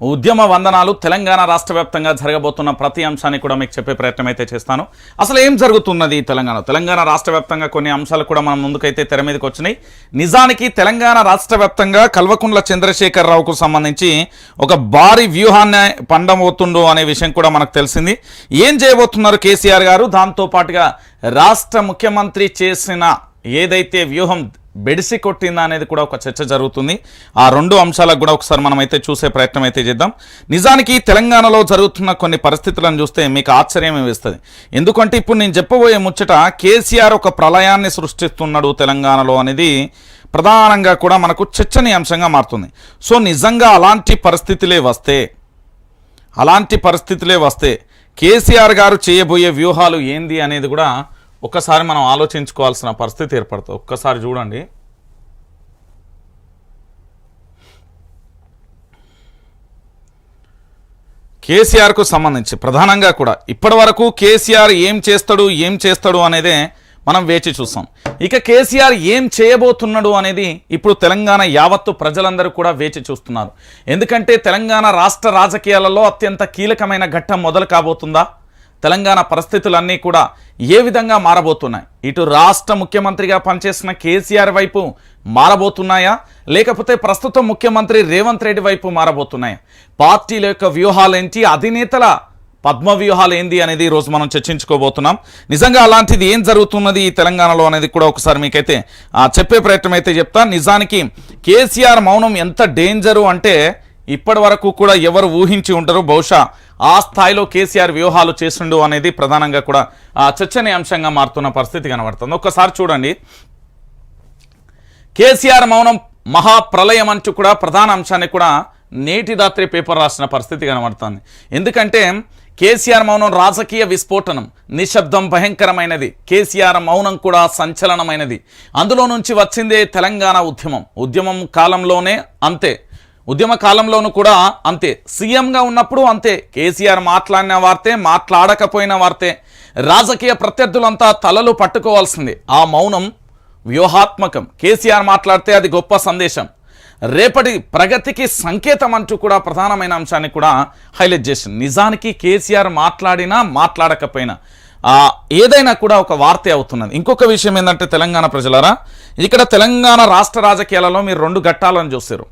ఉద్యమ వందనాలు తెలంగాణ రాష్ట్ర వ్యాప్తంగా జరగబోతున్న ప్రతి అంశాన్ని కూడా మీకు చెప్పే ప్రయత్నం అయితే చేస్తాను. అసలు ఏం జరుగుతున్నది తెలంగాణ తెలంగాణ రాష్ట్ర వ్యాప్తంగా కొన్ని అంశాలు కూడా మనం ముందుకైతే తెర మీదకి వచ్చినాయి. నిజానికి తెలంగాణ రాష్ట్ర వ్యాప్తంగా కల్వకుంట్ల చంద్రశేఖరరావుకు సంబంధించి ఒక భారీ వ్యూహాన్ని పండబోతుండు అనే విషయం కూడా మనకు తెలిసింది. ఏం చేయబోతున్నారు కేసీఆర్ గారు? దాంతో పాటుగా రాష్ట్ర ముఖ్యమంత్రి చేసిన ఏదైతే వ్యూహం బెడిసి కొట్టిందా అనేది కూడా ఒక చర్చ జరుగుతుంది. ఆ రెండు అంశాలకు కూడా ఒకసారి మనం అయితే చూసే ప్రయత్నం అయితే చేద్దాం. నిజానికి తెలంగాణలో జరుగుతున్న కొన్ని పరిస్థితులను చూస్తే మీకు ఆశ్చర్యం వేస్తుంది. ఎందుకంటే ఇప్పుడు నేను చెప్పబోయే ముచ్చట కేసీఆర్ ఒక ప్రళయాన్ని సృష్టిస్తున్నాడు తెలంగాణలో అనేది ప్రధానంగా కూడా మనకు చర్చనీయాంశంగా మారుతుంది. సో నిజంగా అలాంటి పరిస్థితులే వస్తే అలాంటి పరిస్థితులే వస్తే కేసీఆర్ గారు చేయబోయే వ్యూహాలు ఏంది అనేది కూడా ఒక్కసారి మనం ఆలోచించుకోవాల్సిన పరిస్థితి ఏర్పడుతుంది. ఒక్కసారి చూడండి. కేసీఆర్కు సంబంధించి ప్రధానంగా కూడా ఇప్పటి వరకు కేసీఆర్ ఏం చేస్తాడు ఏం చేస్తాడు అనేదే మనం వేచి చూస్తాం ఇక కేసీఆర్ ఏం చేయబోతున్నాడు అనేది ఇప్పుడు తెలంగాణ యావత్తు ప్రజలందరూ కూడా వేచి చూస్తున్నారు. ఎందుకంటే తెలంగాణ రాష్ట్ర రాజకీయాలలో అత్యంత కీలకమైన ఘట్టం మొదలు కాబోతుందా? తెలంగాణ పరిస్థితులన్నీ కూడా ఏ విధంగా మారబోతున్నాయి? ఇటు రాష్ట్ర ముఖ్యమంత్రిగా పనిచేసిన కేసీఆర్ వైపు మారబోతున్నాయా? లేకపోతే ప్రస్తుతం ముఖ్యమంత్రి రేవంత్ రెడ్డి వైపు మారబోతున్నాయా? పార్టీల యొక్క వ్యూహాలేంటి? అధినేతల పద్మ వ్యూహాలు ఏంది అనేది ఈరోజు మనం చర్చించుకోబోతున్నాం. నిజంగా అలాంటిది ఏం జరుగుతున్నది ఈ తెలంగాణలో అనేది కూడా ఒకసారి మీకైతే ఆ, చెప్పే ప్రయత్నం అయితే చెప్తా. నిజానికి కేసీఆర్ మౌనం ఎంత డేంజరు అంటే ఇప్పటి వరకు కూడా ఎవరు ఊహించి ఉంటారు బహుశా ఆ స్థాయిలో కేసీఆర్ వ్యూహాలు చేసిండు అనేది ప్రధానంగా కూడా చర్చనీయాంశంగా మారుతున్న పరిస్థితి కనబడుతుంది. ఒక్కసారి చూడండి. కేసీఆర్ మౌనం మహాప్రలయం అంటూ కూడా ప్రధాన అంశాన్ని కూడా నేటి రాత్రి పేపర్ రాసిన పరిస్థితి కనబడుతుంది. ఎందుకంటే కేసీఆర్ మౌనం రాజకీయ విస్ఫోటనం నిశ్శబ్దం భయంకరమైనది. కేసీఆర్ మౌనం కూడా సంచలనమైనది. అందులో నుంచి వచ్చిందే తెలంగాణ ఉద్యమం. ఉద్యమం కాలంలోనే అంతే. ఉద్యమ కాలంలోనూ కూడా అంతే. సీఎంగా ఉన్నప్పుడు అంతే. కేసీఆర్ మాట్లాడిన వార్తే మాట్లాడకపోయిన వార్తే. రాజకీయ ప్రత్యర్థులంతా తలలు పట్టుకోవాల్సిందే. ఆ మౌనం వ్యూహాత్మకం. కేసీఆర్ మాట్లాడితే అది గొప్ప సందేశం. రేపటి ప్రగతికి సంకేతం అంటూ కూడా ప్రధానమైన అంశాన్ని కూడా హైలైట్ చేసింది. నిజానికి కేసీఆర్ మాట్లాడినా మాట్లాడకపోయినా. ఏదైనా కూడా ఒక వార్తే అవుతున్నది. ఇంకొక విషయం ఏంటంటే తెలంగాణ ప్రజలారా ఇక్కడ తెలంగాణ రాష్ట్ర రాజకీయాలలో మీరు రెండు ఘట్టాలను చూసారు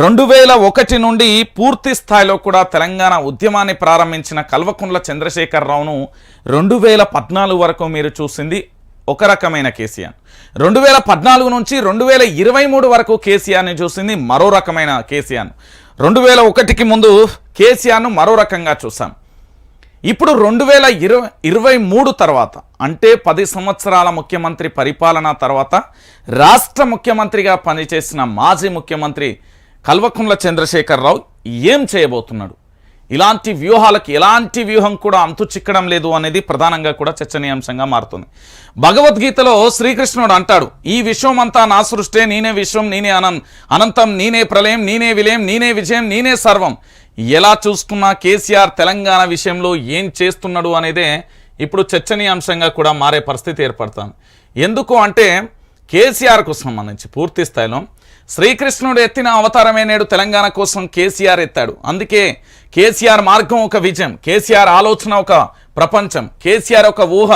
రెండు వేల ఒకటి నుండి పూర్తి స్థాయిలో కూడా తెలంగాణ ఉద్యమాన్ని ప్రారంభించిన కల్వకుంట్ల చంద్రశేఖరరావును రెండు వేల పద్నాలుగు వరకు మీరు చూసింది ఒక రకమైన కేసీఆర్. రెండు వేల పద్నాలుగు నుంచి రెండు వేల ఇరవై మూడు వరకు కేసీఆర్ని చూసింది మరో రకమైన కేసీఆర్. రెండు వేల ఒకటికి ముందు కేసీఆర్ను మరో రకంగా చూసాం ఇప్పుడు రెండు వేల ఇరవై ఇరవై మూడు తర్వాత అంటే పది సంవత్సరాల ముఖ్యమంత్రి పరిపాలన తర్వాత రాష్ట్ర ముఖ్యమంత్రిగా పనిచేసిన మాజీ ముఖ్యమంత్రి కల్వకుంట్ల చంద్రశేఖరరావు ఏం చేయబోతున్నాడు? ఇలాంటి వ్యూహాలకు ఎలాంటి వ్యూహం కూడా అంతు చిక్కడం లేదు అనేది ప్రధానంగా కూడా చర్చనీయాంశంగా మారుతుంది. భగవద్గీతలో శ్రీకృష్ణుడు అంటాడు ఈ విశ్వం అంతా నా సృష్టే నేనే విశ్వం నేనే అనం అనంతం నేనే ప్రళయం నేనే విలయం నేనే విజయం నేనే సర్వం. ఎలా చూసుకున్నా కేసీఆర్ తెలంగాణ విషయంలో ఏం చేస్తున్నాడు అనేదే ఇప్పుడు చర్చనీయాంశంగా కూడా మారే పరిస్థితి ఏర్పడుతుంది. ఎందుకు అంటే కేసీఆర్కు సంబంధించి పూర్తి స్థాయిలో శ్రీకృష్ణుడు ఎత్తిన అవతారమే నేడు తెలంగాణ కోసం కేసీఆర్ ఎత్తాడు. అందుకే కేసీఆర్ మార్గం ఒక విజయం కేసీఆర్ ఆలోచన ఒక ప్రపంచం కేసీఆర్ ఒక ఊహ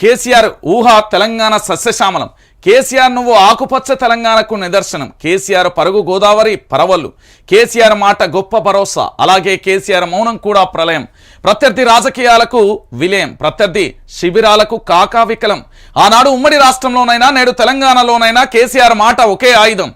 కేసీఆర్ ఊహ తెలంగాణ సస్యశ్యామలం. కేసీఆర్ నువ్వు ఆకుపచ్చ తెలంగాణకు నిదర్శనం. కేసీఆర్ పరుగు గోదావరి పరవళ్ళు. కేసీఆర్ మాట గొప్ప భరోసా. అలాగే కేసీఆర్ మౌనం కూడా ప్రళయం. ప్రత్యర్థి రాజకీయాలకు విలయం. ప్రత్యర్థి శిబిరాలకు కాకా వికలం. ఆనాడు ఉమ్మడి రాష్ట్రంలోనైనా నేడు తెలంగాణలోనైనా కేసీఆర్ మాట ఒకే ఆయుధం.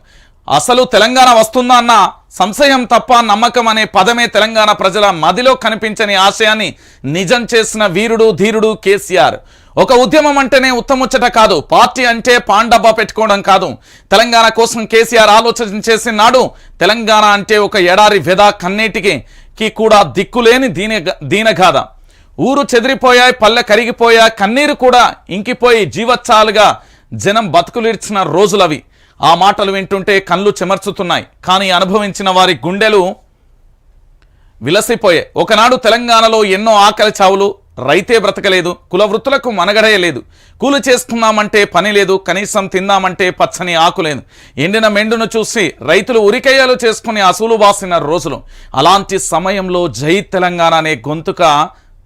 అసలు తెలంగాణ వస్తుందా అన్న సంశయం తప్ప నమ్మకం అనే పదమే తెలంగాణ ప్రజల మదిలో కనిపించని ఆశయాన్ని నిజం చేసిన వీరుడు ధీరుడు కేసీఆర్. ఒక ఉద్యమం అంటేనే ఉత్తముచ్చట కాదు. పార్టీ అంటే పాండబ్బా పెట్టుకోవడం కాదు. తెలంగాణ కోసం కేసీఆర్ ఆలోచన చేసిన నాడు తెలంగాణ అంటే ఒక ఎడారి వెద కన్నీటికి కూడా దిక్కులేని దీని దీనగాథ. ఊరు చెదిరిపోయాయి పల్లె కరిగిపోయా కన్నీరు కూడా ఇంకిపోయి జీవచ్చాలుగా జనం బతుకులిడ్చిన రోజులవి. ఆ మాటలు వింటుంటే కళ్ళు చెమర్చుతున్నాయి. కానీ అనుభవించిన వారి గుండెలు విలసిపోయాయి. ఒకనాడు తెలంగాణలో ఎన్నో ఆకలి చావులు రైతే బ్రతకలేదు కుల వృత్తులకు మనగడే లేదు కూలి చేసుకున్నామంటే పని లేదు కనీసం తిందామంటే పచ్చని ఆకు లేదు. ఎండిన మెండును చూసి రైతులు ఉరికయ్యలు చేసుకుని అసూలు బాసిన రోజులు. అలాంటి సమయంలో జై తెలంగాణ అనే గొంతుక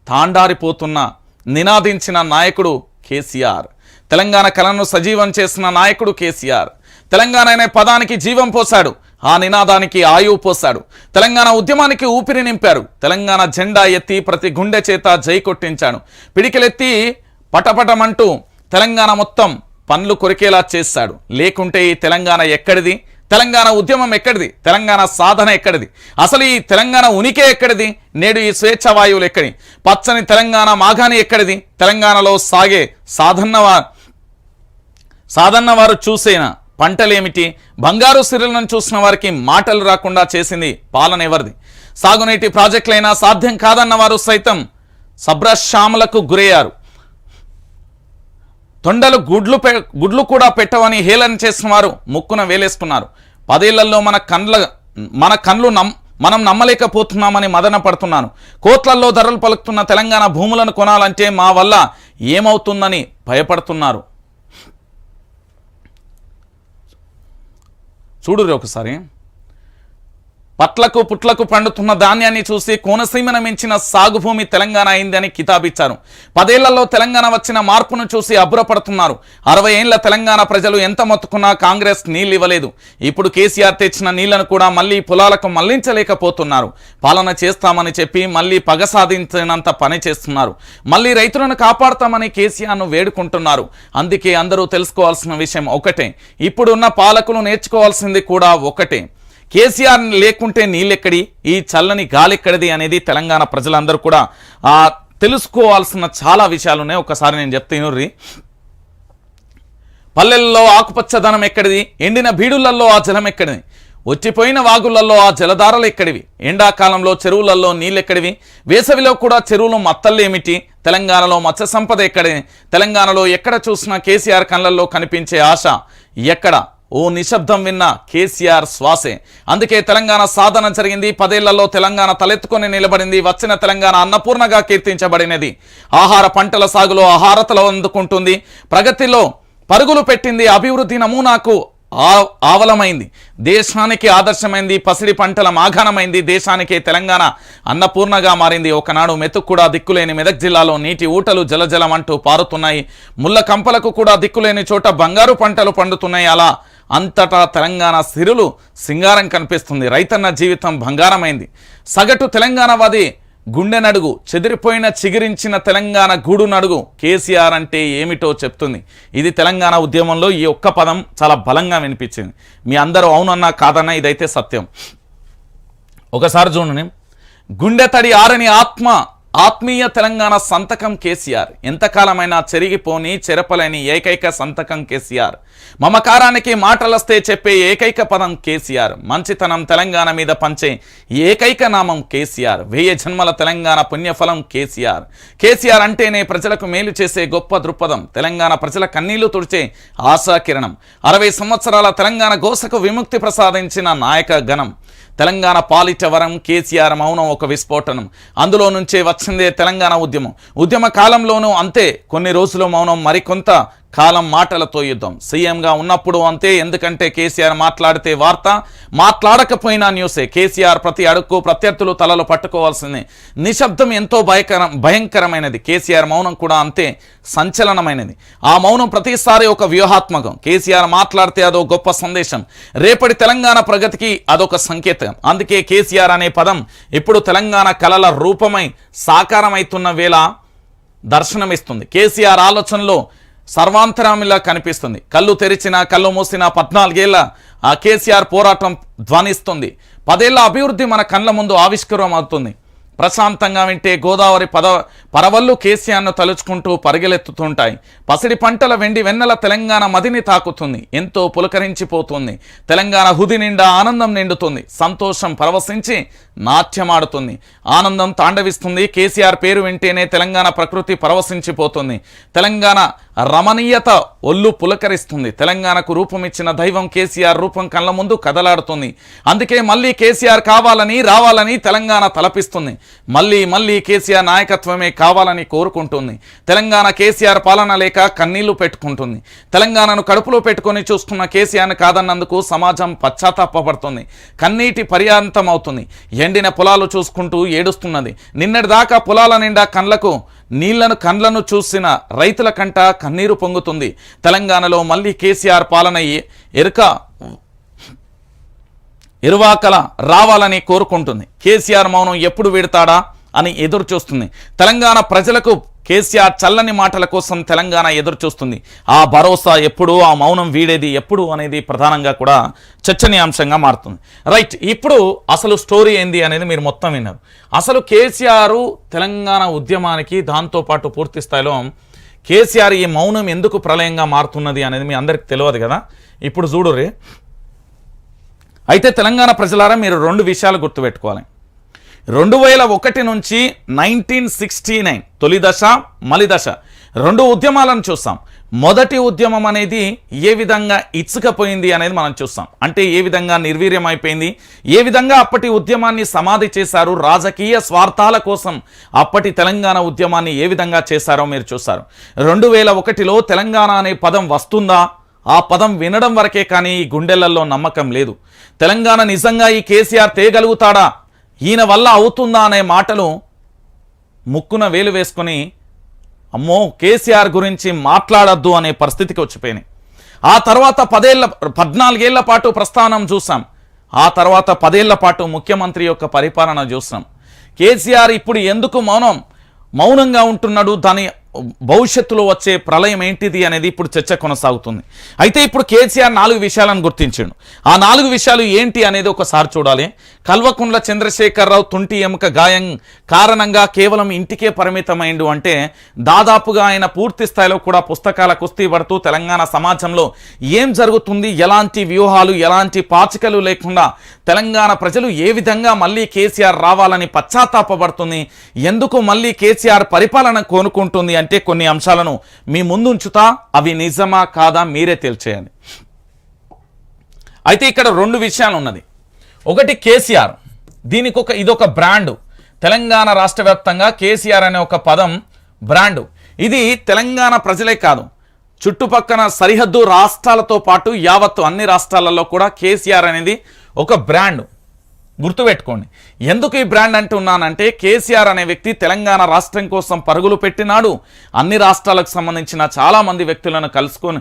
తాండారిపోతున్న నినాదించిన నాయకుడు కేసీఆర్. తెలంగాణ కళను సజీవం చేసిన నాయకుడు కేసీఆర్. తెలంగాణ అనే పదానికి జీవం పోశాడు. ఆ నినాదానికి ఆయువు పోశాడు. తెలంగాణ ఉద్యమానికి ఊపిరి నింపారు. తెలంగాణ జెండా ఎత్తి ప్రతి గుండె చేత జై కొట్టించాడు. పిడికిలెత్తి పటపటమంటూ తెలంగాణ మొత్తం పనులు కొరికేలా చేశాడు. లేకుంటే ఈ తెలంగాణ ఎక్కడిది? తెలంగాణ ఉద్యమం ఎక్కడిది? తెలంగాణ సాధన ఎక్కడిది? అసలు ఈ తెలంగాణ ఉనికి ఎక్కడిది? నేడు ఈ స్వేచ్ఛ వాయువులు ఎక్కడి? పచ్చని తెలంగాణ మాగాని ఎక్కడిది? తెలంగాణలో సాగే సాధన్న సాధన్న వారు చూసేనా? పంటలేమిటి? బంగారు సిరులను చూసిన వారికి మాటలు రాకుండా చేసింది పాలన ఎవరిది? సాగునీటి ప్రాజెక్టులైనా సాధ్యం కాదన్న వారు సైతం సబ్రశ్యాములకు గురయ్యారు. తొండలు గుడ్లు పె గుడ్లు కూడా పెట్టవని హేళన చేసిన వారు ముక్కున వేలేసుకున్నారు. పదేళ్ళలో మన కండ్ల మన కండ్లు నమ్ మనం నమ్మలేకపోతున్నామని మదన పడుతున్నాను కోట్లల్లో ధరలు పలుకుతున్న తెలంగాణ భూములను కొనాలంటే మా వల్ల ఏమవుతుందని భయపడుతున్నారు. చూడురు ఒకసారి. పట్లకు పుట్లకు పండుతున్న ధాన్యాన్ని చూసి కోనసీమను మించిన సాగు భూమి తెలంగాణ అయిందని కితాబిచ్చారు. పదేళ్ళలో తెలంగాణ వచ్చిన మార్పును చూసి అబ్బురపడుతున్నారు. అరవై ఏళ్ళ తెలంగాణ ప్రజలు ఎంత మొత్తుకున్నా కాంగ్రెస్ నీళ్ళు ఇవ్వలేదు. ఇప్పుడు కేసీఆర్ తెచ్చిన నీళ్ళను కూడా మళ్ళీ పొలాలకు మళ్ళించలేకపోతున్నారు. పాలన చేస్తామని చెప్పి మళ్ళీ పగ సాధించినంత పని చేస్తున్నారు. మళ్ళీ రైతులను కాపాడతామని కేసీఆర్ను వేడుకుంటున్నారు. అందుకే అందరూ తెలుసుకోవాల్సిన విషయం ఒకటే. ఇప్పుడున్న పాలకులు నేర్చుకోవాల్సింది కూడా ఒకటే. కేసీఆర్ లేకుంటే నీళ్ళెక్కడి? ఈ చల్లని గాలెక్కడిది అనేది తెలంగాణ ప్రజలందరూ కూడా ఆ, తెలుసుకోవాల్సిన చాలా విషయాలు ఉన్నాయి. ఒకసారి నేను చెప్తాను పల్లెల్లో ఆకుపచ్చదనం ఎక్కడిది? ఎండిన బీడులల్లో ఆ జలం ఎక్కడిది? వచ్చిపోయిన వాగులలో ఆ జలధారలు ఎక్కడివి? ఎండాకాలంలో చెరువులలో నీళ్ళెక్కడివి? వేసవిలో కూడా చెరువులు మత్తల్లేమిటి తెలంగాణలో మత్స్య సంపద ఎక్కడి తెలంగాణలో ఎక్కడ చూసినా కేసీఆర్ కళ్ళల్లో కనిపించే ఆశ ఎక్కడ? ఓ నిశ్శబ్దం విన్న కేసీఆర్ శ్వాసే. అందుకే తెలంగాణ సాధన జరిగింది. పదేళ్ళలో తెలంగాణ తలెత్తుకొని నిలబడింది. వచ్చిన తెలంగాణ అన్నపూర్ణగా కీర్తించబడినది. ఆహార పంటల సాగులో ఆహారతలు అందుకుంటుంది. ప్రగతిలో పరుగులు పెట్టింది అభివృద్ధి నమూనాకు ఆ- ఆవలమైంది. దేశానికి ఆదర్శమైంది. పసిడి పంటల మాఘానమైంది. దేశానికే తెలంగాణ అన్నపూర్ణగా మారింది. ఒకనాడు మెతుకు కూడా దిక్కులేని మెదక్ జిల్లాలో నీటి ఊటలు జలజలమంటూ పారుతున్నాయి. ముళ్ళ కంపలకు కూడా దిక్కులేని చోట బంగారు పంటలు పండుతున్నాయి. అలా అంతటా తెలంగాణ సిరులు సింగారం కనిపిస్తుంది. రైతన్న జీవితం బంగారమైంది. సగటు తెలంగాణవాది గుండె నడుగు చెదిరిపోయిన చిగిరించిన తెలంగాణ గూడు నడుగు కేసీఆర్ అంటే ఏమిటో చెప్తుంది. ఇది తెలంగాణ ఉద్యమంలో ఈ ఒక్క పదం చాలా బలంగా వినిపించింది. మీ అందరూ అవునన్నా కాదన్నా ఇదైతే సత్యం. ఒకసారి చూడండి. గుండె తడి ఆరని ఆత్మ ఆత్మీయ తెలంగాణ సంతకం కేసీఆర్. ఎంతకాలమైనా చెరిగిపోని చెరపలేని ఏకైక సంతకం కేసీఆర్. మమకారానికి మాటలస్తే చెప్పే ఏకైక పదం కేసీఆర్. మంచితనం తెలంగాణ మీద పంచే ఏకైక నామం కేసీఆర్. వెయ్యి జన్మల తెలంగాణ పుణ్యఫలం కేసీఆర్. కేసీఆర్ అంటేనే ప్రజలకు మేలు చేసే గొప్ప దృక్పథం. తెలంగాణ ప్రజల కన్నీళ్ళు తుడిచే ఆశాకిరణం. అరవై సంవత్సరాల తెలంగాణ గోసకు విముక్తి ప్రసాదించిన నాయక గణం. తెలంగాణ పాలిటవరం కేసీఆర్ మౌనం ఒక విస్ఫోటనం. అందులో నుంచే వచ్చిందే తెలంగాణ ఉద్యమం. ఉద్యమ కాలంలోనూ అంతే. కొన్ని రోజులు మౌనం మరికొంత కాలం మాటలతో యుద్ధం. సీఎంగా ఉన్నప్పుడు అంతే ఎందుకంటే కేసీఆర్ మాట్లాడితే వార్త మాట్లాడకపోయినా న్యూసే. కేసీఆర్ ప్రతి అడుక్కు ప్రత్యర్థులు తలలు పట్టుకోవాల్సిందే. నిశ్శబ్దం ఎంతో భయకరం భయంకరమైనది. కేసీఆర్ మౌనం కూడా అంతే సంచలనమైనది. ఆ మౌనం ప్రతిసారి ఒక వ్యూహాత్మకం. కేసీఆర్ మాట్లాడితే అదో గొప్ప సందేశం. రేపటి తెలంగాణ ప్రగతికి అదొక సంకేతం. అందుకే కేసీఆర్ అనే పదం ఇప్పుడు తెలంగాణ కళల రూపమై సాకారమైతున్న వేళ దర్శనమిస్తుంది. కేసీఆర్ ఆలోచనలో సర్వాంతరామిలా కనిపిస్తుంది. కళ్ళు తెరిచిన కళ్ళు మూసిన పద్నాలుగేళ్ళ ఆ కేసీఆర్ పోరాటం ధ్వనిస్తుంది. పదేళ్ళ అభివృద్ధి మన కళ్ళ ముందు ఆవిష్కరం అవుతుంది ప్రశాంతంగా వింటే గోదావరి పద పరవళ్ళు కేసీఆర్ను తలుచుకుంటూ పరిగెలెత్తుతుంటాయి. పసిడి పంటల వెండి వెన్నెల తెలంగాణ మదిని తాకుతుంది. ఎంతో పులకరించిపోతుంది. తెలంగాణ హుది నిండా ఆనందం నిండుతుంది. సంతోషం పరవశించి నాట్యమాడుతుంది. ఆనందం తాండవిస్తుంది. కేసీఆర్ పేరు వింటేనే తెలంగాణ ప్రకృతి పరవశించిపోతుంది. తెలంగాణ రమణీయత ఒళ్ళు పులకరిస్తుంది. తెలంగాణకు రూపం ఇచ్చిన దైవం కేసీఆర్ రూపం కళ్ళ ముందు కదలాడుతుంది. అందుకే మళ్ళీ కేసీఆర్ కావాలని రావాలని తెలంగాణ తలపిస్తుంది. మళ్ళీ మళ్ళీ కేసీఆర్ నాయకత్వమే కావాలని కోరుకుంటుంది. తెలంగాణ కేసీఆర్ పాలన లేక కన్నీళ్ళు పెట్టుకుంటుంది. తెలంగాణను కడుపులో పెట్టుకొని చూస్తున్న కేసీఆర్ని కాదన్నందుకు సమాజం పశ్చాత్తాపడుతుంది కన్నీటి పర్యాంతం అవుతుంది ఎండిన పొలాలు చూసుకుంటూ ఏడుస్తున్నది. నిన్నటిదాకా పొలాల నిండా కండ్లకు నీళ్ళను కండ్లను చూసిన రైతుల కంట కన్నీరు పొంగుతుంది. తెలంగాణలో మళ్ళీ కేసీఆర్ పాలన ఎరుక ఇరువాకల రావాలని కోరుకుంటుంది. కేసీఆర్ మౌనం ఎప్పుడు విడతాడా? అని ఎదురు చూస్తుంది తెలంగాణ ప్రజలకు కేసీఆర్ చల్లని మాటల కోసం తెలంగాణ ఎదురు చూస్తుంది ఆ భరోసా ఎప్పుడు ఆ మౌనం వీడేది ఎప్పుడు అనేది ప్రధానంగా కూడా చర్చనీయాంశంగా మారుతుంది. రైట్ ఇప్పుడు అసలు స్టోరీ ఏంది అనేది మీరు మొత్తం విన్నారు. అసలు కేసీఆర్ తెలంగాణ ఉద్యమానికి దాంతోపాటు పూర్తి స్థాయిలో కేసీఆర్ ఈ మౌనం ఎందుకు ప్రళయంగా మారుతున్నది అనేది మీ అందరికి తెలియదు కదా? ఇప్పుడు చూడుర్రి. అయితే తెలంగాణ ప్రజలారా మీరు రెండు విషయాలు గుర్తుపెట్టుకోవాలి. రెండు వేల ఒకటి నుంచి నైన్టీన్ సిక్స్టీ నైన్. తొలి దశ మలి దశ. రెండు ఉద్యమాలను చూస్తాం. మొదటి ఉద్యమం అనేది ఏ విధంగా ఇచ్చుకపోయింది అనేది మనం చూస్తాం. అంటే ఏ విధంగా నిర్వీర్యం అయిపోయింది ఏ విధంగా అప్పటి ఉద్యమాన్ని సమాధి చేశారు రాజకీయ స్వార్థాల కోసం అప్పటి తెలంగాణ ఉద్యమాన్ని ఏ విధంగా చేశారో మీరు చూస్తారు. రెండు వేల ఒకటిలో తెలంగాణ అనే పదం వస్తుందా? ఆ పదం వినడం వరకే కానీ ఈ గుండెలలో నమ్మకం లేదు. తెలంగాణ నిజంగా ఈ కేసీఆర్ తేగలుగుతాడా? ఈయన వల్ల అవుతుందా అనే మాటలు ముక్కున వేలు వేసుకొని అమ్మో కేసీఆర్ గురించి మాట్లాడద్దు అనే పరిస్థితికి వచ్చిపోయినాయి. ఆ తర్వాత పదేళ్ళ పద్నాలుగేళ్ళ పాటు ప్రస్థానం చూసాం. ఆ తర్వాత పదేళ్ళ పాటు ముఖ్యమంత్రి యొక్క పరిపాలన చూసాం. కేసీఆర్ ఇప్పుడు ఎందుకు మౌనం? మౌనంగా ఉంటున్నాడు దాని భవిష్యత్తులో వచ్చే ప్రళయం ఏంటిది అనేది ఇప్పుడు చర్చ కొనసాగుతుంది. అయితే ఇప్పుడు కేసీఆర్ నాలుగు విషయాలను గుర్తించాడు. ఆ నాలుగు విషయాలు ఏంటి అనేది ఒకసారి చూడాలి. కల్వకుండ్ల చంద్రశేఖరరావు తుంటి ఎముక గాయం కారణంగా కేవలం ఇంటికే పరిమితమైండు అంటే దాదాపుగా ఆయన పూర్తి స్థాయిలో కూడా పుస్తకాల కుస్తీ పడుతూ తెలంగాణ సమాజంలో ఏం జరుగుతుంది ఎలాంటి వ్యూహాలు ఎలాంటి పాచికలు లేకుండా తెలంగాణ ప్రజలు ఏ విధంగా మళ్ళీ కేసీఆర్ రావాలని పశ్చాత్తాపడుతుంది ఎందుకు మళ్ళీ కేసీఆర్ పరిపాలన కోనుకుంటుంది అంటే కొన్ని అంశాలను మీ ముందు ఉంచుతా అవి నిజమా కాదా మీరే తేల్చేయండి అయితే ఇక్కడ రెండు విషయాలు ఉన్నది. ఒకటి కేసీఆర్. దీనికి ఒక ఇదొక బ్రాండు. తెలంగాణ రాష్ట్ర వ్యాప్తంగా కేసీఆర్ అనే ఒక పదం బ్రాండు. ఇది తెలంగాణ ప్రజలే కాదు. చుట్టుపక్కల సరిహద్దు రాష్ట్రాలతో పాటు యావత్తు అన్ని రాష్ట్రాలలో కూడా కేసీఆర్ అనేది ఒక బ్రాండ్. గుర్తుపెట్టుకోండి. ఎందుకు ఈ బ్రాండ్ అంటున్నానంటే కేసీఆర్ అనే వ్యక్తి తెలంగాణ రాష్ట్రం కోసం పరుగులు పెట్టినాడు. అన్ని రాష్ట్రాలకు సంబంధించిన చాలా మంది వ్యక్తులను కలుసుకొని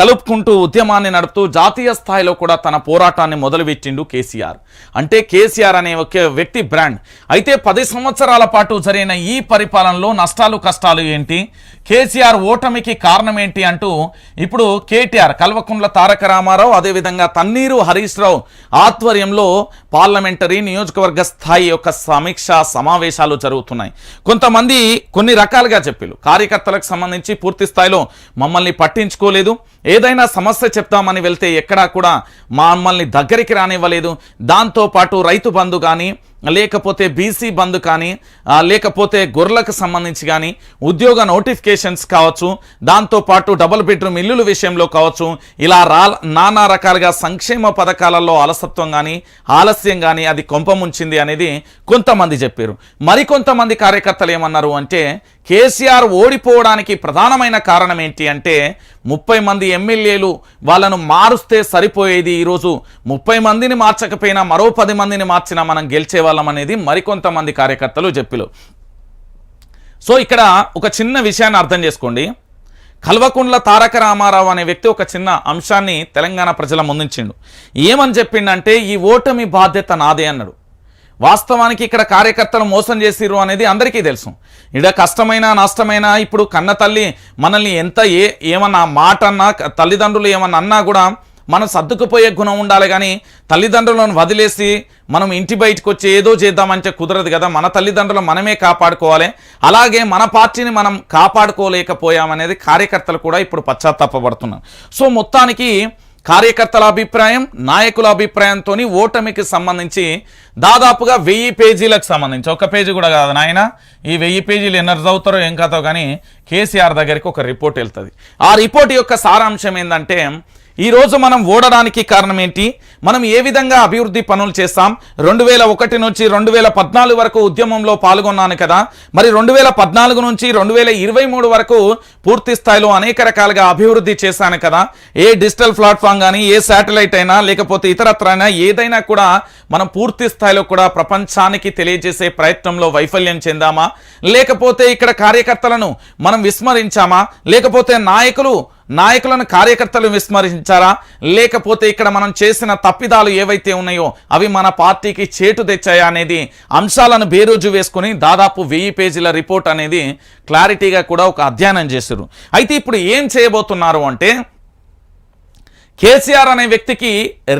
కలుపుకుంటూ ఉద్యమాన్ని నడుపుతూ జాతీయ స్థాయిలో కూడా తన పోరాటాన్ని మొదలుపెట్టిండు కేసీఆర్. అంటే కేసీఆర్ అనే ఒక వ్యక్తి బ్రాండ్. అయితే పది సంవత్సరాల పాటు జరిగిన ఈ పరిపాలనలో నష్టాలు కష్టాలు ఏంటి? కేసీఆర్ ఓటమికి కారణం ఏంటి అంటూ ఇప్పుడు కేటీఆర్ కల్వకుంట్ల తారక రామారావు అదేవిధంగా తన్నీరు హరీష్ రావు ఆధ్వర్యంలో పార్లమెంట్ పార్లమెంటరీ నియోజకవర్గ స్థాయి యొక్క సమీక్ష సమావేశాలు జరుగుతున్నాయి. కొంతమంది కొన్ని రకాలుగా చెప్పారు కార్యకర్తలకు సంబంధించి పూర్తి స్థాయిలో మమ్మల్ని పట్టించుకోలేదు. ఏదైనా సమస్య చెప్తామని వెళ్తే ఎక్కడా కూడా మమ్మల్ని దగ్గరికి రానివ్వలేదు. దాంతోపాటు రైతు బంధు కానీ లేకపోతే బీసీ బంద్ కానీ లేకపోతే గొర్రెలకు సంబంధించి కానీ ఉద్యోగ నోటిఫికేషన్స్ కావచ్చు దాంతోపాటు డబుల్ బెడ్రూమ్ ఇల్లుల విషయంలో కావచ్చు ఇలా రా నానా రకాలుగా సంక్షేమ పథకాలలో అలసత్వం కానీ ఆలస్యం కానీ అది కొంపముంచింది అనేది కొంతమంది చెప్పారు. మరికొంతమంది కార్యకర్తలు ఏమన్నారు అంటే కేసీఆర్ ఓడిపోవడానికి ప్రధానమైన కారణం ఏంటి అంటే ముప్పై మంది ఎమ్మెల్యేలు వాళ్ళను మారుస్తే సరిపోయేది ఈరోజు ముప్పై మందిని మార్చకపోయినా మరో పది మందిని మార్చినా మనం గెలిచేవాళ్ళం అనేది మరికొంతమంది కార్యకర్తలు చెప్పిలు. సో ఇక్కడ ఒక చిన్న విషయాన్ని అర్థం చేసుకోండి. కల్వకుండ్ల తారక రామారావు అనే వ్యక్తి ఒక చిన్న అంశాన్ని తెలంగాణ ప్రజల ముందుంచిండు. ఏమని చెప్పిండంటే ఈ ఓటమి బాధ్యత నాదే అన్నాడు. వాస్తవానికి ఇక్కడ కార్యకర్తలు మోసం చేసిర్రు అనేది అందరికీ తెలుసు. ఇక్కడ కష్టమైన నష్టమైన ఇప్పుడు కన్న తల్లి మనల్ని ఎంత ఏ ఏమన్నా మాట అన్నా తల్లిదండ్రులు ఏమన్నా అన్నా కూడా మనం సర్దుకుపోయే గుణం ఉండాలి కానీ తల్లిదండ్రులను వదిలేసి మనం ఇంటి బయటకు వచ్చి ఏదో చేద్దామంటే కుదరదు కదా. మన తల్లిదండ్రులు మనమే కాపాడుకోవాలి. అలాగే మన పార్టీని మనం కాపాడుకోలేకపోయామనేది కార్యకర్తలు కూడా ఇప్పుడు పశ్చాత్తాపడుతున్నారు సో మొత్తానికి కార్యకర్తల అభిప్రాయం నాయకుల అభిప్రాయంతో ఓటమికి సంబంధించి దాదాపుగా వెయ్యి పేజీలకు సంబంధించి ఒక పేజీ కూడా కాదు నాయన ఈ వెయ్యి పేజీలు ఎన్నర చదువుతారో ఏం కాదో కానీ కేసీఆర్ దగ్గరికి ఒక రిపోర్ట్ వెళ్తుంది. ఆ రిపోర్ట్ యొక్క సారాంశం ఏంటంటే ఈరోజు మనం ఓడడానికి కారణం ఏంటి? మనం ఏ విధంగా అభివృద్ధి పనులు చేస్తాం? రెండు వేల ఒకటి నుంచి రెండు వేల పద్నాలుగు వరకు ఉద్యమంలో పాల్గొన్నాను కదా. మరి రెండు వేల పద్నాలుగు నుంచి రెండు వేల ఇరవై మూడు వరకు పూర్తి స్థాయిలో అనేక రకాలుగా అభివృద్ధి చేశాను కదా. ఏ డిజిటల్ ప్లాట్ఫామ్ కానీ ఏ శాటిలైట్ అయినా లేకపోతే ఇతరత్ర అయినా ఏదైనా కూడా మనం పూర్తి స్థాయిలో కూడా ప్రపంచానికి తెలియజేసే ప్రయత్నంలో వైఫల్యం చెందామా? లేకపోతే ఇక్కడ కార్యకర్తలను మనం విస్మరించామా? లేకపోతే నాయకులు నాయకులను కార్యకర్తలు విస్మరించారా? లేకపోతే ఇక్కడ మనం చేసిన తప్పిదాలు ఏవైతే ఉన్నాయో అవి మన పార్టీకి చేటు తెచ్చాయా అనేది అంశాలను బేరోజు వేసుకుని దాదాపు వెయ్యి పేజీల రిపోర్ట్ అనేది క్లారిటీగా కూడా ఒక అధ్యయనం చేశారు. అయితే ఇప్పుడు ఏం చేయబోతున్నారు అంటే కేసీఆర్ అనే వ్యక్తికి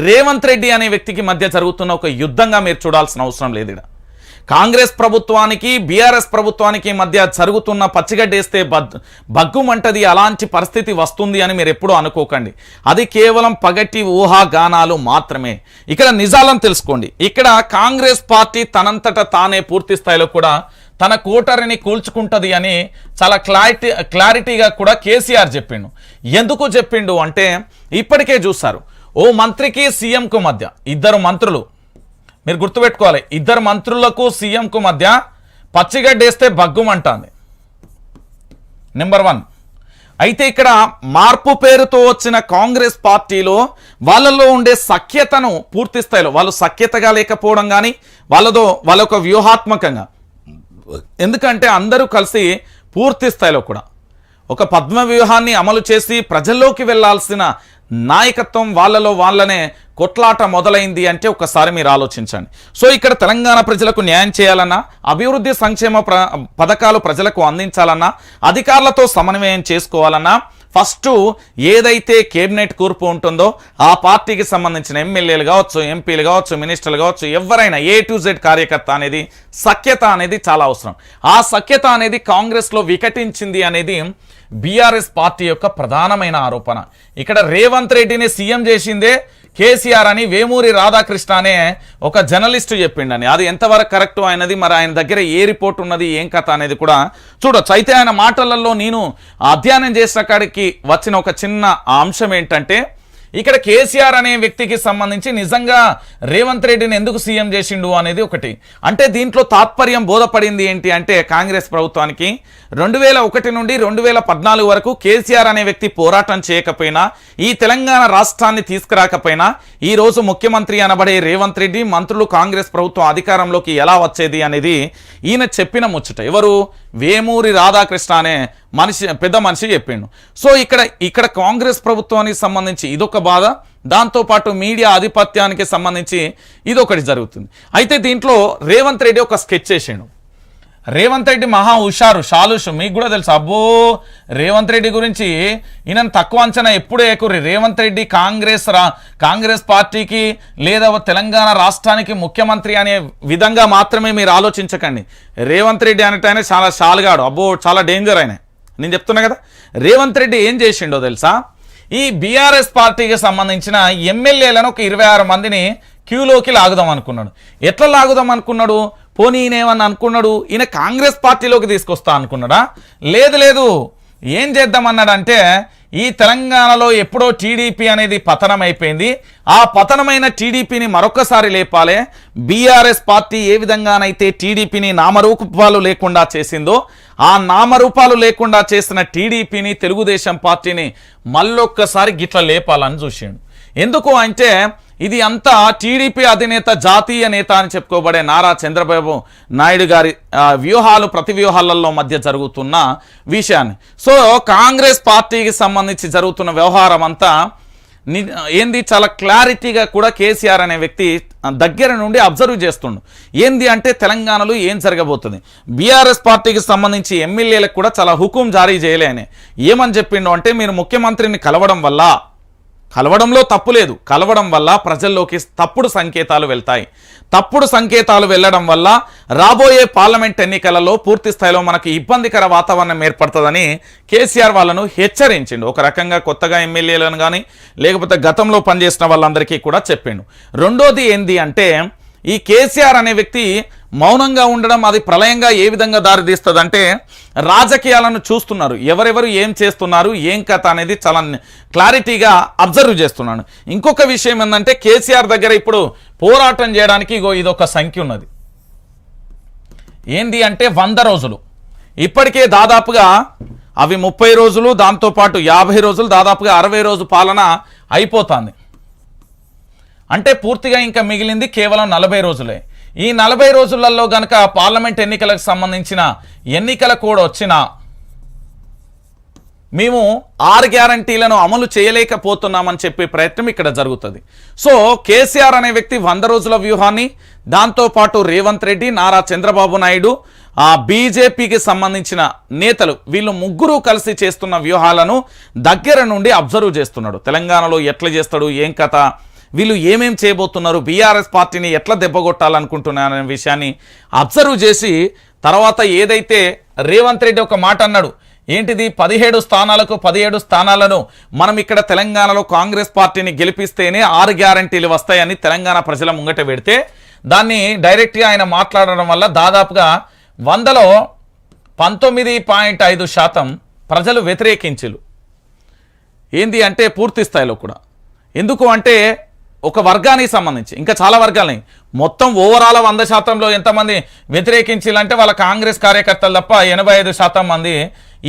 రేవంత్ రెడ్డి అనే వ్యక్తికి మధ్య జరుగుతున్న ఒక యుద్ధంగా మీరు చూడాల్సిన అవసరం లేదు ఇక్కడ. కాంగ్రెస్ ప్రభుత్వానికి బీఆర్ఎస్ ప్రభుత్వానికి మధ్య జరుగుతున్న పచ్చిగడ్డేస్తే బద్ బగ్గుమంటది అలాంటి పరిస్థితి వస్తుంది అని మీరు ఎప్పుడూ అనుకోకండి. అది కేవలం పగటి ఊహాగానాలు మాత్రమే. ఇక్కడ నిజాలను తెలుసుకోండి. ఇక్కడ కాంగ్రెస్ పార్టీ తనంతట తానే పూర్తి స్థాయిలో కూడా తన కూటరిని కూల్చుకుంటది అని చాలా క్లారిటీ క్లారిటీగా కూడా కేసీఆర్ చెప్పిండు. ఎందుకు చెప్పిండు అంటే ఇప్పటికే చూస్తారు ఓ మంత్రికి సీఎంకు మధ్య ఇద్దరు మంత్రులు మీరు గుర్తుపెట్టుకోవాలి ఇద్దరు మంత్రులకు సీఎంకు మధ్య పచ్చిగడ్డేస్తే బగ్గుమంటుంది నెంబర్ వన్ అయితే ఇక్కడ మార్పు పేరుతో వచ్చిన కాంగ్రెస్ పార్టీలో వాళ్ళలో ఉండే సఖ్యతను పూర్తి స్థాయిలో వాళ్ళు సఖ్యతగా లేకపోవడం కానీ వాళ్ళతో వాళ్ళ ఒక వ్యూహాత్మకంగా. ఎందుకంటే అందరూ కలిసి పూర్తి స్థాయిలో కూడా. ఒక పద్మ వ్యూహాన్ని అమలు చేసి ప్రజల్లోకి వెళ్ళాల్సిన నాయకత్వం వాళ్ళలో వాళ్ళనే కొట్లాట మొదలైంది అంటే ఒకసారి మీరు ఆలోచించండి. సో ఇక్కడ తెలంగాణ ప్రజలకు న్యాయం చేయాలన్నా అభివృద్ధి సంక్షేమ ప్ర పథకాలు ప్రజలకు అందించాలన్నా అధికారులతో సమన్వయం చేసుకోవాలన్నా ఫస్ట్ ఏదైతే కేబినెట్ కూర్పు ఉంటుందో ఆ పార్టీకి సంబంధించిన ఎమ్మెల్యేలు కావచ్చు ఎంపీలు కావచ్చు మినిస్టర్లు కావచ్చు ఎవరైనా ఏ టు జెడ్ కార్యకర్త అనేది సఖ్యత అనేది చాలా అవసరం. ఆ సఖ్యత అనేది కాంగ్రెస్లో వికటించింది అనేది బీఆర్ఎస్ పార్టీ యొక్క ప్రధానమైన ఆరోపణ. ఇక్కడ రేవంత్ రెడ్డిని సీఎం చేసిందే కేసీఆర్ అని వేమూరి రాధాకృష్ణ అనే ఒక జర్నలిస్టు చెప్పిండని. అది ఎంతవరకు కరెక్ట్ అయినది మరి ఆయన దగ్గర ఏ రిపోర్ట్ ఉన్నది ఏం కథ అనేది కూడా చూడొచ్చు. అయితే ఆయన మాటలలో నేను అధ్యయనం చేసిన కాడికి వచ్చిన ఒక చిన్న అంశం ఏంటంటే ఇక్కడ కేసీఆర్ అనే వ్యక్తికి సంబంధించి నిజంగా రేవంత్ రెడ్డిని ఎందుకు సీఎం చేసిండు అనేది ఒకటి. అంటే దీంట్లో తాత్పర్యం బోధపడింది ఏంటి అంటే కాంగ్రెస్ ప్రభుత్వానికి రెండు వేల ఒకటి నుండి రెండు వేల పద్నాలుగు వరకు కేసీఆర్ అనే వ్యక్తి పోరాటం చేయకపోయినా ఈ తెలంగాణ రాష్ట్రాన్ని తీసుకురాకపోయినా ఈ రోజు ముఖ్యమంత్రి అనబడే రేవంత్ రెడ్డి మంత్రులు కాంగ్రెస్ ప్రభుత్వం అధికారంలోకి ఎలా వచ్చేది అనేది ఈయన చెప్పిన ముచ్చట. ఎవరు? వేమూరి రాధాకృష్ణ అనే మనిషి పెద్ద మనిషి చెప్పిండు. సో ఇక్కడ ఇక్కడ కాంగ్రెస్ ప్రభుత్వానికి సంబంధించి ఇదొక బాధ. దాంతోపాటు మీడియా ఆధిపత్యానికి సంబంధించి ఇదొకటి జరుగుతుంది. అయితే దీంట్లో రేవంత్ రెడ్డి ఒక స్కెచ్ చేసిండు. రేవంత్ రెడ్డి మహా హుషారు షాలుషు. మీకు కూడా తెలుసు అబ్బో! రేవంత్ రెడ్డి గురించి ఈయన తక్కువ అంచనా ఎప్పుడు ఏకూరి రేవంత్ రెడ్డి కాంగ్రెస్ రా కాంగ్రెస్ పార్టీకి లేదా తెలంగాణ రాష్ట్రానికి ముఖ్యమంత్రి అనే విధంగా మాత్రమే మీరు ఆలోచించకండి. రేవంత్ రెడ్డి అనేటైనా చాలా షాలుగాడు. అబ్బో! చాలా డేంజర్ ఆయన. నేను చెప్తున్నా కదా. రేవంత్ రెడ్డి ఏం చేసిండో తెలుసా? ఈ బీఆర్ఎస్ పార్టీకి సంబంధించిన ఎమ్మెల్యేలను ఒక ఇరవై ఆరు మందిని క్యూలోకి లాగుదాం అనుకున్నాడు. ఎట్లా లాగుదాం అనుకున్నాడు? పోనీ ఈయన ఏమన్నా అనుకున్నాడు? ఈయన కాంగ్రెస్ పార్టీలోకి తీసుకొస్తా అనుకున్నాడా? లేదు లేదు. ఏం చేద్దామన్నాడంటే ఈ తెలంగాణలో ఎప్పుడో టీడీపీ అనేది పతనం అయిపోయింది ఆ పతనమైన టీడీపీని మరొకసారి లేపాలే. బీఆర్ఎస్ పార్టీ ఏ విధంగానైతే టీడీపీని నామరూపాలు లేకుండా చేసిందో ఆ నామరూపాలు లేకుండా చేసిన టీడీపీని తెలుగుదేశం పార్టీని మళ్ళొక్కసారి గిట్ల లేపాలని చూసిండు. ఎందుకు అంటే ఇది అంతా టీడీపీ అధినేత జాతీయ నేత అని చెప్పుకోబడే నారా చంద్రబాబు నాయుడు గారి వ్యూహాలు ప్రతి వ్యూహాలలో మధ్య జరుగుతున్న విషయాన్ని. సో కాంగ్రెస్ పార్టీకి సంబంధించి జరుగుతున్న వ్యవహారం అంతా ని- ఏంది? చాలా క్లారిటీగా కూడా కేసీఆర్ అనే వ్యక్తి దగ్గర నుండి అబ్జర్వ్ చేస్తుండు. ఏంది అంటే తెలంగాణలో ఏం జరగబోతుంది? బీఆర్ఎస్ పార్టీకి సంబంధించి ఎమ్మెల్యేలకు కూడా చాలా హుకుం జారీ చేయలేని. ఏమని చెప్పిండు అంటే మీరు ముఖ్యమంత్రిని కలవడం వల్ల కలవడంలో తప్పు లేదు. కలవడం వల్ల ప్రజల్లోకి తప్పుడు సంకేతాలు వెళ్తాయి. తప్పుడు సంకేతాలు వెళ్ళడం వల్ల రాబోయే పార్లమెంట్ ఎన్నికలలో పూర్తి స్థాయిలో మనకు ఇబ్బందికర వాతావరణం ఏర్పడుతుందని కేసీఆర్ వాళ్ళను హెచ్చరించిండు. ఒక రకంగా కొత్తగా ఎమ్మెల్యేలను కానీ లేకపోతే గతంలో పనిచేసిన వాళ్ళందరికీ కూడా చెప్పిండు. రెండోది ఏంది అంటే ఈ కేసీఆర్ అనే వ్యక్తి మౌనంగా ఉండడం అది ప్రళయంగా ఏ విధంగా దారితీస్తుంది అంటే రాజకీయాలను చూస్తున్నారు. ఎవరెవరు ఏం చేస్తున్నారు ఏం కథ అనేది చాలా క్లారిటీగా అబ్జర్వ్ చేస్తున్నాను. ఇంకొక విషయం ఏంటంటే కేసీఆర్ దగ్గర ఇప్పుడు పోరాటం చేయడానికి ఇగో ఇదొక సంఖ్య ఉన్నది. ఏంది అంటే వంద రోజులు. ఇప్పటికే దాదాపుగా అవి ముప్పై రోజులు దాంతోపాటు యాభై రోజులు దాదాపుగా అరవై రోజు పాలన అయిపోతుంది. అంటే పూర్తిగా ఇంకా మిగిలింది కేవలం నలభై రోజులే. ఈ నలభై రోజులలో గనక పార్లమెంట్ ఎన్నికలకు సంబంధించిన ఎన్నికల కూడా వచ్చినా మేము ఆరు గ్యారంటీలను అమలు చేయలేకపోతున్నామని చెప్పే ప్రయత్నం ఇక్కడ జరుగుతుంది. సో కేసీఆర్ అనే వ్యక్తి వంద రోజుల వ్యూహాన్ని దాంతోపాటు రేవంత్ రెడ్డి నారా చంద్రబాబు నాయుడు ఆ బీజేపీకి సంబంధించిన నేతలు వీళ్ళు ముగ్గురు కలిసి చేస్తున్న వ్యూహాలను దగ్గర నుండి అబ్జర్వ్ చేస్తున్నాడు. తెలంగాణలో ఎట్లా చేస్తాడు ఏం కథ వీళ్ళు ఏమేం చేయబోతున్నారు? బీఆర్ఎస్ పార్టీని ఎట్లా దెబ్బగొట్టాలనుకుంటున్నారనే విషయాన్ని అబ్జర్వ్ చేసి తర్వాత ఏదైతే రేవంత్ రెడ్డి ఒక మాట అన్నాడు ఏంటిది? పదిహేడు స్థానాలకు పదిహేడు స్థానాలను మనం ఇక్కడ తెలంగాణలో కాంగ్రెస్ పార్టీని గెలిపిస్తేనే ఆరు గ్యారంటీలు వస్తాయని తెలంగాణ ప్రజల ముంగట పెడితే దాన్ని డైరెక్ట్గా ఆయన మాట్లాడడం వల్ల దాదాపుగా వందలో పంతొమ్మిది పాయింట్ ఐదు శాతం ప్రజలు వ్యతిరేకించలు. ఏంది అంటే పూర్తి స్థాయిలో కూడా. ఎందుకు అంటే ఒక వర్గానికి సంబంధించి ఇంకా చాలా వర్గాలని. మొత్తం ఓవరాల్ వంద శాతంలో ఎంతమంది వ్యతిరేకించాలంటే వాళ్ళ కాంగ్రెస్ కార్యకర్తలు తప్ప ఎనభై ఐదు శాతం మంది.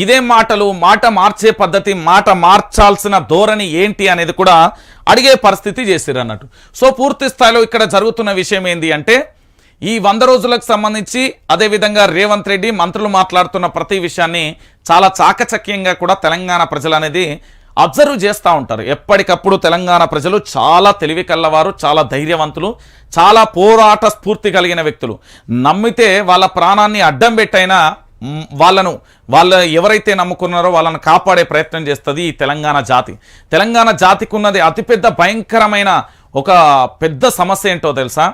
ఇదే మాటలు మాట మార్చే పద్ధతి మాట మార్చాల్సిన ధోరణి ఏంటి అనేది కూడా అడిగే పరిస్థితి చేసిరు అన్నట్టు సో పూర్తి స్థాయిలో ఇక్కడ జరుగుతున్న విషయం ఏంటి అంటే ఈ వంద రోజులకు సంబంధించి అదేవిధంగా రేవంత్ రెడ్డి మంత్రులు మాట్లాడుతున్న ప్రతి విషయాన్ని చాలా చాకచక్యంగా కూడా తెలంగాణ ప్రజలు అనేది అబ్జర్వ్ చేస్తూ ఉంటారు. ఎప్పటికప్పుడు తెలంగాణ ప్రజలు చాలా తెలివి కల్లవారు చాలా ధైర్యవంతులు చాలా పోరాట స్ఫూర్తి కలిగిన వ్యక్తులు. నమ్మితే వాళ్ళ ప్రాణాన్ని అడ్డం పెట్టైనా వాళ్ళను వాళ్ళ ఎవరైతే నమ్ముకున్నారో వాళ్ళను కాపాడే ప్రయత్నం చేస్తుంది ఈ తెలంగాణ జాతి. తెలంగాణ జాతికి ఉన్నది అతిపెద్ద భయంకరమైన ఒక పెద్ద సమస్య ఏంటో తెలుసా?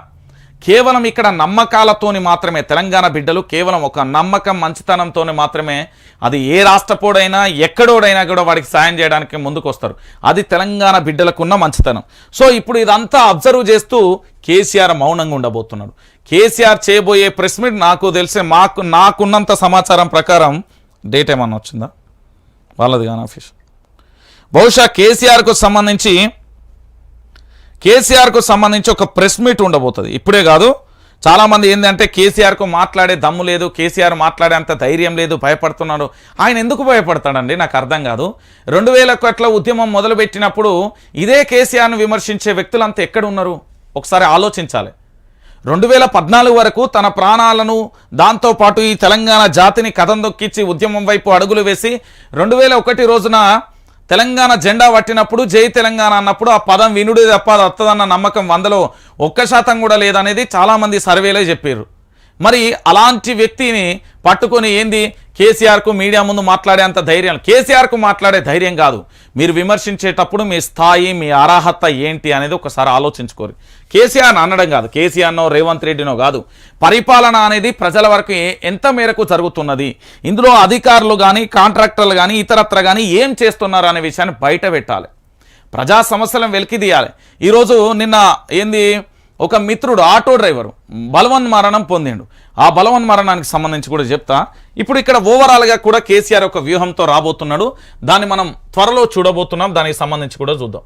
కేవలం ఇక్కడ నమ్మకాలతోని మాత్రమే తెలంగాణ బిడ్డలు కేవలం ఒక నమ్మకం మంచితనంతోనే మాత్రమే అది ఏ రాష్ట్రపోడైనా ఎక్కడోడైనా కూడా వాడికి సాయం చేయడానికి ముందుకు వస్తారు అది తెలంగాణ బిడ్డలకున్న మంచితనం. సో ఇప్పుడు ఇదంతా అబ్జర్వ్ చేస్తూ కేసీఆర్ మౌనంగా ఉండబోతున్నాడు. కేసీఆర్ చేయబోయే ప్రెస్ మీట్ నాకు తెలిసే మాకు నాకున్నంత సమాచారం ప్రకారం డేట్ ఏమన్నా వచ్చిందా? వాళ్ళది కానీ ఆఫీస్. బహుశా కేసీఆర్కు సంబంధించి కేసీఆర్కు సంబంధించి ఒక ప్రెస్ మీట్ ఉండబోతుంది. ఇప్పుడే కాదు చాలామంది ఏంటంటే కేసీఆర్కు మాట్లాడే దమ్ము లేదు కేసీఆర్ మాట్లాడే అంత ధైర్యం లేదు భయపడుతున్నాడు. ఆయన ఎందుకు భయపడతాడండి? నాకు అర్థం కాదు. రెండు వేల కోట్ల ఉద్యమం మొదలుపెట్టినప్పుడు ఇదే కేసీఆర్ను విమర్శించే వ్యక్తులంతా ఎక్కడ ఉన్నారు? ఒకసారి ఆలోచించాలి. రెండు వేల పద్నాలుగు వరకు తన ప్రాణాలను దాంతోపాటు ఈ తెలంగాణ జాతిని కథం దొక్కించి ఉద్యమం వైపు అడుగులు వేసి రెండు వేల ఒకటి రోజున తెలంగాణ జెండా పట్టినప్పుడు జై తెలంగాణ అన్నప్పుడు ఆ పదం వినుడే తప్ప అది వస్తుందన్న నమ్మకం వందలో ఒక్క శాతం కూడా లేదనేది చాలామంది సర్వేలే చెప్పారు మరి అలాంటి వ్యక్తిని పట్టుకొని ఏంది? కేసీఆర్కు మీడియా ముందు మాట్లాడే అంత ధైర్యం. కేసీఆర్కు మాట్లాడే ధైర్యం కాదు. మీరు విమర్శించేటప్పుడు మీ స్థాయి మీ అర్హత ఏంటి అనేది ఒకసారి ఆలోచించుకోరు. కేసీఆర్ అనడం కాదు. కేసీఆర్నో రేవంత్ రెడ్డినో కాదు. పరిపాలన అనేది ప్రజల వరకు ఎంత మేరకు జరుగుతున్నది? ఇందులో అధికారులు కానీ కాంట్రాక్టర్లు కానీ ఇతరత్ర కానీ ఏం చేస్తున్నారు అనే విషయాన్ని బయట పెట్టాలి. ప్రజా సమస్యలను వెలికి తీయాలి ఈరోజు నిన్న ఏంది? ఒక మిత్రుడు ఆటో డ్రైవరు బలవన్ మరణం పొందిండు. ఆ బలవన్ మరణానికి సంబంధించి కూడా చెప్తా. ఇప్పుడు ఇక్కడ ఓవరాల్గా కూడా కేసీఆర్ ఒక వ్యూహంతో రాబోతున్నాడు. దాన్ని మనం త్వరలో చూడబోతున్నాం. దానికి సంబంధించి కూడా చూద్దాం.